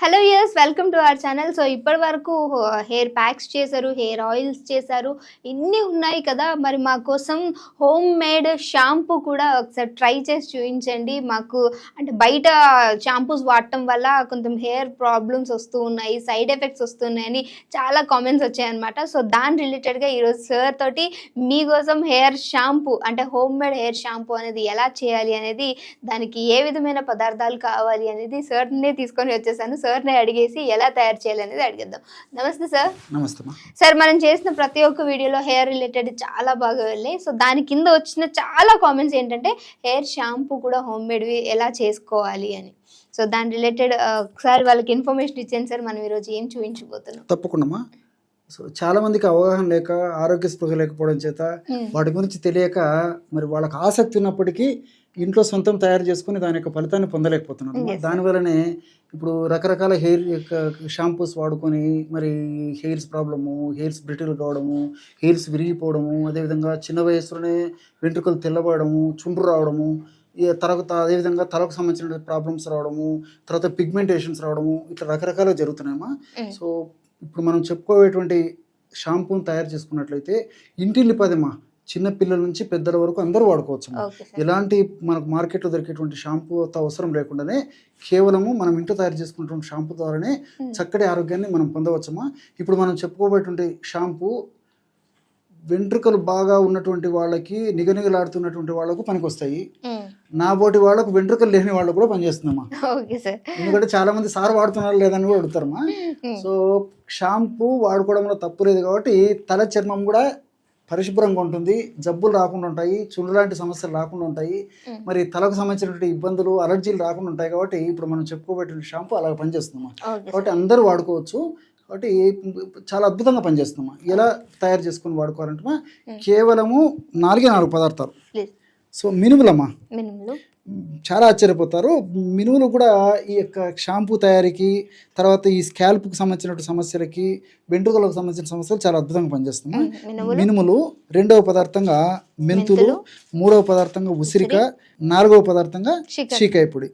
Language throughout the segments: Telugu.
Hello yes welcome to our channel so ఇప్పటి వరకు హెయిర్ ప్యాక్స్ చేశారు హెయిర్ ఆయిల్స్ చేశారు ఇన్ని ఉన్నాయి కదా. మరి మా కోసం హోమ్ మేడ్ షాంపూ కూడా ఒకసారి ట్రై చేసి చూపించండి. మాకు అంటే బయట షాంపూస్ వాడటం వల్ల కొంచెం హెయిర్ ప్రాబ్లమ్స్ వస్తూ ఉన్నాయి సైడ్ ఎఫెక్ట్స్ వస్తున్నాయని చాలా కామెంట్స్ వచ్చాయన్నమాట. సో దాని రిలేటెడ్గా ఈరోజు సార్ తోటి మీకోసం హెయిర్ షాంపూ అంటే హోమ్ మేడ్ హెయిర్ షాంపూ అనేది ఎలా చేయాలి అనేది దానికి ఏ విధమైన పదార్థాలు కావాలి అనేది సార్నే తీసుకొని వచ్చేసాను. సార్ని అడిగేసి ఎలా తయారు చేయాలి అనేది అడిగేద్దాం. నమస్తే సార్. నమస్తే సార్ మనం చేసిన ప్రతి ఒక్క వీడియోలో హెయిర్ రిలేటెడ్ చాలా బాగా వెళ్ళాయి సో దాని కింద వచ్చిన చాలా కామెంట్స్ ఏంటంటే హెయిర్ షాంపూ కూడా హోమ్ మేడ్వి ఎలా చేసుకోవాలి అని. సో దాని రిలేటెడ్ ఒకసారి వాళ్ళకి ఇన్ఫర్మేషన్ ఇచ్చాను సార్. మనం ఈరోజు ఏం చూపించబోతున్నాం. తప్పకుండా సో చాలా మందికి అవగాహన లేక ఆరోగ్య స్పృహ లేకపోవడం చేత. వాటి గురించి తెలియక మరి వాళ్ళకి ఆసక్తి ఉన్నప్పటికీ ఇంట్లో సొంతం తయారు చేసుకుని దాని యొక్క ఫలితాన్ని పొందలేకపోతున్నారు. దానివల్లనే ఇప్పుడు రకరకాల హెయిర్ యొక్క షాంపూస్ వాడుకొని మరి హెయిర్స్ ప్రాబ్లము హెయిర్స్ బ్రిటిల్ కావడము హెయిర్స్ విరిగిపోవడము అదేవిధంగా చిన్న వయసులోనే వెంట్రుకలు తెల్లబడము చుండ్రు రావడము తర్వాత అదేవిధంగా తలకు సంబంధించిన ప్రాబ్లమ్స్ రావడము తర్వాత పిగ్మెంటేషన్స్ రావడము ఇట్లా రకరకాలుగా జరుగుతున్నాయమ్మా. సో ఇప్పుడు మనం చెప్పుకోవేటువంటి షాంపూని తయారు చేసుకున్నట్లయితే ఇంటిల్లి పదమా చిన్న పిల్లల నుంచి పెద్దల వరకు అందరూ వాడుకోవచ్చు ఎలాంటి మనకు మార్కెట్లో దొరికేటువంటి షాంపూ అంత అవసరం లేకుండానే కేవలము మనం ఇంట్లో తయారు చేసుకున్నటువంటి షాంపూ ద్వారానే. చక్కటి ఆరోగ్యాన్ని మనం పొందవచ్చమ్మా ఇప్పుడు మనం చెప్పుకోబోయేటువంటి షాంపూ వెంట్రుకలు బాగా ఉన్నటువంటి వాళ్ళకి నిగనిగలాడుతున్నటువంటి వాళ్ళకు పనికొస్తాయి. నాబోటి వాళ్ళకు వెంట్రుకలు లేని వాళ్ళకు కూడా పనిచేస్తుందమ్మా ఎందుకంటే చాలా మంది సార్ వాడుతున్నారు లేదని కూడా అడుగుతారమ్మా సో షాంపూ వాడుకోవడంలో తప్పు లేదు కాబట్టి తల చర్మం కూడా పరిశుభ్రంగా ఉంటుంది జబ్బులు రాకుండా ఉంటాయి చుండ్రు లాంటి సమస్యలు రాకుండా ఉంటాయి. మరి తలకు సంబంధించినటువంటి ఇబ్బందులు అలర్జీలు రాకుండా ఉంటాయి కాబట్టి ఇప్పుడు మనం చెప్పుకోబెట్టిన షాంపూ అలా పనిచేస్తుందమ్మా. కాబట్టి అందరూ వాడుకోవచ్చు. కాబట్టి చాలా అద్భుతంగా పనిచేస్తుందమ్మా. ఎలా తయారు చేసుకొని వాడుకోవాలంటే. కేవలము నాలుగే నాలుగు పదార్థాలు. సో మినుములమ్మా. మినిమలు. చాలా ఆశ్చర్యపోతారు. మినుములు కూడా ఈ యొక్క షాంపూ తయారీకి తర్వాత ఈ స్కాల్ప్కి సంబంధించిన సమస్యలకి వెంట్రుకలకు సంబంధించిన సమస్యలు చాలా అద్భుతంగా పనిచేస్తున్నాయి మినుములు? రెండవ పదార్థంగా మెంతులు మూడవ పదార్థంగా ఉసిరిక నాలుగవ పదార్థంగా చీకాయ పొడి.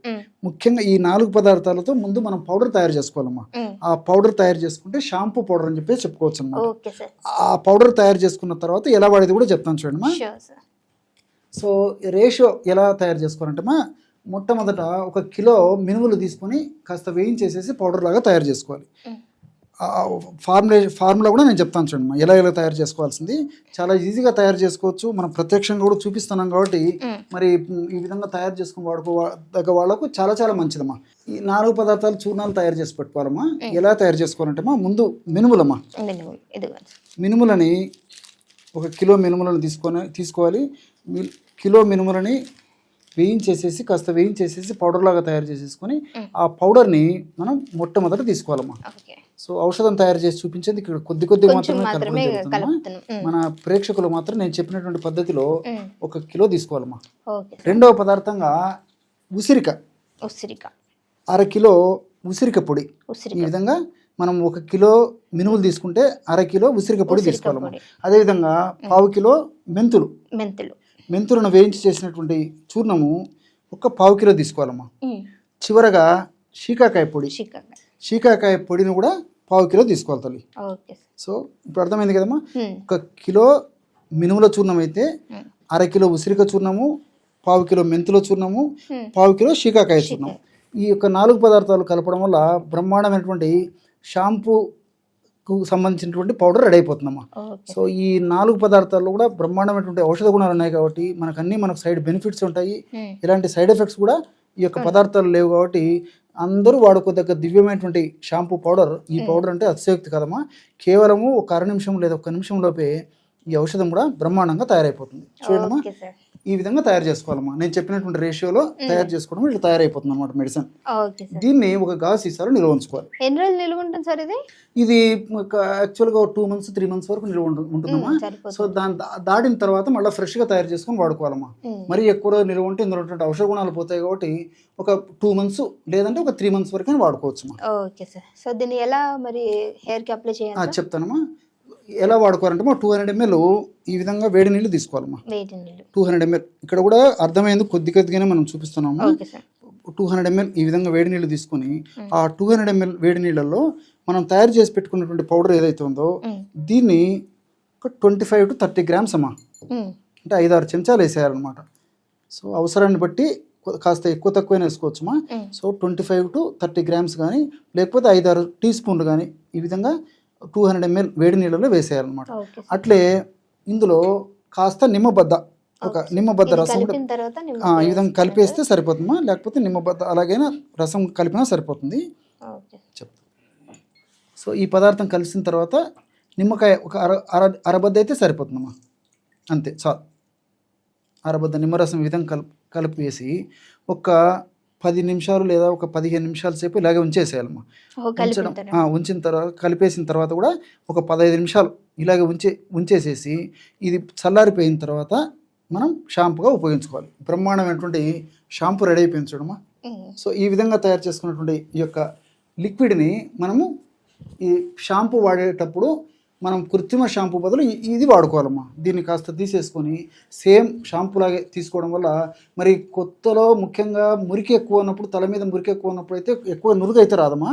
ముఖ్యంగా ఈ నాలుగు పదార్థాలతో ముందు మనం పౌడర్ తయారు చేసుకోవాలమ్మా. ఆ పౌడర్ తయారు చేసుకుంటే షాంపూ పౌడర్ అని చెప్పి చెప్పుకోవచ్చు అన్నమాట సార్. ఆ పౌడర్ తయారు చేసుకున్న తర్వాత ఎలా వాడేది కూడా చెప్తాను సార్. సో రేషియో ఎలా తయారు చేసుకోవాలంటే మా మొట్టమొదట ఒక కిలో మినుములు తీసుకొని కాస్త వేయించేసేసి పౌడర్ లాగా తయారు చేసుకోవాలి. ఫార్ములే ఫార్ములా కూడా నేను చెప్తాను చూడండి మా ఎలా ఎలా తయారు చేసుకోవాల్సింది? చాలా ఈజీగా తయారు చేసుకోవచ్చు. మనం ప్రత్యక్షంగా కూడా చూపిస్తున్నాం కాబట్టి. మరి ఈ విధంగా తయారు చేసుకుని వాడుకో వాళ్ళకు చాలా చాలా మంచిదమ్మా. ఈ నాలుగు పదార్థాలు చూర్ణాలు తయారు చేసి పెట్టుకోవాలమ్మా. ఎలా తయారు చేసుకోవాలంటే మా ముందు మినుములమ్మా. మినుములని ఒక కిలో మినుములను తీసుకొని తీసుకోవాలి. కిలో మినుములని వేయించేసేసి కాస్త వేయించేసేసి పౌడర్ లాగా తయారు చేసేసుకొని. ఆ పౌడర్ని మనం మొట్టమొదట తీసుకోవాలమ్మా. సో ఔషధం తయారు చేసి చూపించేది ఇక్కడ కొద్ది కొద్ది మాత్రమే. కలుపుతున్నాం. మన ప్రేక్షకులు మాత్రం నేను చెప్పినటువంటి పద్ధతిలో ఒక కిలో తీసుకోవాలమ్మా. రెండవ పదార్థంగా ఉసిరిక. ఉసిరిక. అర కిలో ఉసిరిక పొడి. ఈ విధంగా మనం ఒక కిలో మినుములు తీసుకుంటే అర కిలో ఉసిరిక పొడి తీసుకోవాలమ్మా. అదేవిధంగా పావు కిలో మెంతులు. మెంతులు. మెంతులను వేయించి చేసినటువంటి చూర్ణము ఒక పావు కిలో తీసుకోవాలమ్మా. చివరగా శీకాకాయ పొడి. శీకాకాయ పొడిని కూడా పావు కిలో తీసుకోవాలి తల్లి. సో ఇప్పుడు అర్థమైంది కదమ్మా? ఒక కిలో మినుముల చూర్ణం అయితే అర కిలో ఉసిరిక చూర్ణము పావు కిలో మెంతుల చూర్ణము పావు కిలో శీకాకాయ చూర్ణం ఈ యొక్క నాలుగు పదార్థాలు కలపడం వల్ల బ్రహ్మాండమైనటువంటి షాంపూకు సంబంధించినటువంటి పౌడర్ రెడీ అయిపోతుందమ్మా. సో ఈ నాలుగు పదార్థాల్లో కూడా బ్రహ్మాండమైనటువంటి ఔషధ గుణాలు ఉన్నాయి కాబట్టి మనకు అన్ని మనకు సైడ్ బెనిఫిట్స్ ఉంటాయి. ఇలాంటి సైడ్ ఎఫెక్ట్స్ కూడా ఈ యొక్క పదార్థాలు లేవు కాబట్టి అందరూ వాడుకోదగ్గ దివ్యమైనటువంటి షాంపూ పౌడర్ ఈ పౌడర్ అంటే అతిశయోక్తి కదమ్మా. కేవలము ఒక అర నిమిషం లేదా ఒక నిమిషం లోపే ఈ ఔషధం కూడా బ్రహ్మాండంగా తయారైపోతుంది. చూడమ్మా ఈ విధంగా తయారు చేసుకోవాలమ్మా. నేను చెప్పినటువంటి రేషియోలో తయారు చేసుకోవడం ఇట్లా తయారైపోతుంది అనమాట మెడిసిన్ దీన్ని ఒక గాజు సీసాలో నిల్వ ఉంచుకోవాలి. ఎన్ని రోజులు నిలువ ఉంటుంది సార్ ఇది? ఇది యాక్చువల్గా టూ మంత్స్ త్రీ మంత్స్ వరకు నిల్వ ఉంటు- ఉంటుందమ్మా. సో దాని దాటిన తర్వాత మళ్ళీ ఫ్రెష్గా తయారు చేసుకొని వాడుకోవాలమ్మా. మరి ఎక్కువ రోజులు నిల్వ ఉంటే ఇందులో ఔషధ గుణాలు పోతాయి కాబట్టి ఒక టూ మంత్స్ లేదంటే ఒక త్రీ మంత్స్ వరకు వాడుకోవచ్చు ఓకే సార్. సో దీన్ని ఎలా మరి హెయిర్కి అప్లై చేయాలి? చెప్తానమ్మా. ఎలా వాడుకోవాలంటే మా టూ హండ్రెడ్ ఎంఎల్ ఈ విధంగా వేడి నీళ్ళు తీసుకోవాలమ్మా. Two hundred ML. ఇక్కడ కూడా అర్థమైంది కొద్ది కొద్దిగానే మనం చూపిస్తున్నాము. టూ హండ్రెడ్ ఎంఎల్ ఈ విధంగా వేడి నీళ్ళు తీసుకొని ఆ టూ హండ్రెడ్ ఎంఎల్ వేడి నీళ్ళల్లో మనం తయారు చేసి పెట్టుకున్నటువంటి పౌడర్ ఏదైతే ఉందో దీన్ని ఒక twenty five to thirty grams అమ్మా. అంటే ఐదు ఆరు చెంచాలు వేసేయాలన్నమాట. సో అవసరాన్ని బట్టి కాస్త ఎక్కువ తక్కువైనా వేసుకోవచ్చుమా. So twenty five to thirty grams కానీ లేకపోతే ఐదు ఆరు టీ స్పూన్లు కానీ ఈ విధంగా టూ హండ్రెడ్ ఎంఎల్ వేడి నీళ్ళలో వేసేయాలన్నమాట. అట్లే ఇందులో కాస్త నిమ్మబద్ద ఒక నిమ్మబద్ద రసం ఈ విధంగా కలిపేస్తే సరిపోతుందమ్మా లేకపోతే నిమ్మబద్ద అలాగైనా రసం కలిపినా సరిపోతుంది. చెప్తా సో ఈ పదార్థం కలిసిన తర్వాత నిమ్మకాయ ఒక అర అర అరబద్ద అయితే సరిపోతుందమ్మా. అంతే చాలు. అరబద్ద నిమ్మరసం ఈ విధంగా కలుపు కలిపి వేసి ఒక పది నిమిషాలు లేదా ఒక పదిహేను నిమిషాల సేపు ఇలాగే ఉంచేసేయాలమ్మా ఉంచడం. ఉంచిన తర్వాత కలిపేసిన తర్వాత కూడా ఒక పదహైదు నిమిషాలు ఇలాగే ఉంచే ఉంచేసేసి ఇది చల్లారిపోయిన తర్వాత మనం షాంపుగా ఉపయోగించుకోవాలి. బ్రహ్మాండమైనటువంటి షాంపూ రెడీ అయిపోయింది చూడమ్మా. సో ఈ విధంగా తయారు చేసుకున్నటువంటి ఈ యొక్క లిక్విడ్ని మనము ఈ షాంపూ వాడేటప్పుడు మనం కృత్రిమ షాంపూ బదులు ఇది వాడుకోవాలమ్మా. దీన్ని కాస్త తీసేసుకొని సేమ్ షాంపూ లాగే తీసుకోవడం వల్ల మరి కొత్తలో ముఖ్యంగా మురికి ఎక్కువ ఉన్నప్పుడు తల మీద మురికి ఎక్కువ ఉన్నప్పుడు అయితే ఎక్కువ నురుగు అయితే రాదమ్మా.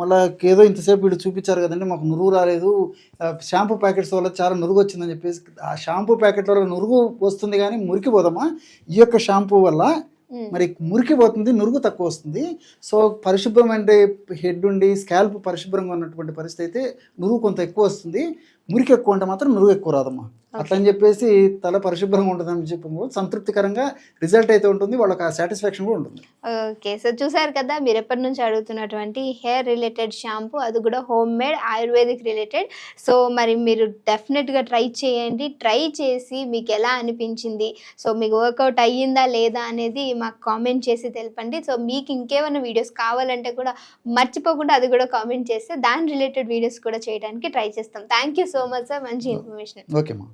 మళ్ళీ ఏదో ఇంతసేపు వీళ్ళు చూపించారు కదండి మాకు నురుగు రాలేదు. షాంపూ ప్యాకెట్స్ వల్ల చాలా నురుగు వచ్చిందని చెప్పేసి ఆ షాంపూ ప్యాకెట్ వల్ల నురుగు వస్తుంది కానీ మురికి పోదమ్మా. ఈ యొక్క షాంపూ వల్ల. మరి మురికి పోతుంది నురుగు తక్కువ వస్తుంది. సో పరిశుభ్రమైన హెడ్ ఉండి స్కాల్ప్ పరిశుభ్రంగా ఉన్నటువంటి పరిస్థితి అయితే నురుగు కొంత ఎక్కువ వస్తుంది. మురికి ఎక్కువ ఉంటే మాత్రం నురుగు ఎక్కువ రాదమ్మా. అట్లా అని చెప్పేసి తల పరిశుభ్రంగా ఉంటుందని చెప్పి సంతృప్తికరంగా రిజల్ట్ అయితే ఉంటుంది వాళ్ళకి ఆ సాటిస్ఫాక్షన్ కూడా ఉంటుంది. ఓకే సో చూసారు కదా మీరు ఎప్పటి నుంచి అడుగుతున్నటువంటి హెయిర్ రిలేటెడ్ షాంపూ అది కూడా home made ayurvedic related so మరి మీరు డెఫినెట్గా ట్రై చేయండి. ట్రై చేసి మీకు ఎలా అనిపించింది? సో మీకు వర్కౌట్ అయ్యిందా లేదా అనేది మాకు కామెంట్ చేసి తెలపండి. సో మీకు ఇంకేమైనా వీడియోస్ కావాలంటే కూడా మర్చిపోకుండా అది కూడా కామెంట్ చేస్తే దాని రిలేటెడ్ వీడియోస్ కూడా చేయడానికి ట్రై చేస్తాం. Thank you so much sir మంచి ఇన్ఫర్మేషన్ ఓకేమ్మా